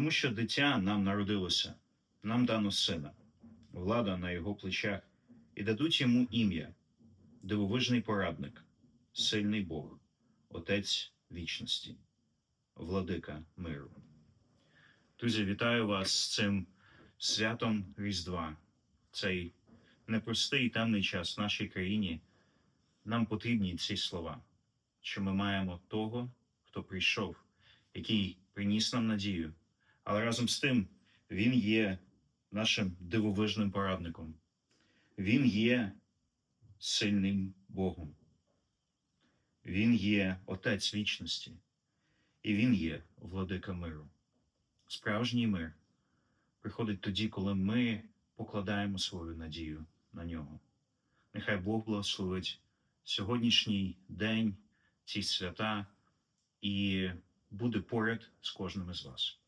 Тому що дитя нам народилося, нам дано сина, влада на його плечах, і дадуть йому ім'я, дивовижний порадник, сильний Бог, Отець вічності, владика миру. Друзі, вітаю вас з цим святом Різдва, цей непростий і темний час в нашій країні. Нам потрібні ці слова, що ми маємо того, хто прийшов, який приніс нам надію, але разом з тим він є нашим дивовижним порадником. Він є сильним Богом. Він є Отець вічності, і Він є владика миру. Справжній мир приходить тоді, коли ми покладаємо свою надію на нього. Нехай Бог благословить сьогоднішній день, ці свята, і буде поряд з кожним із вас.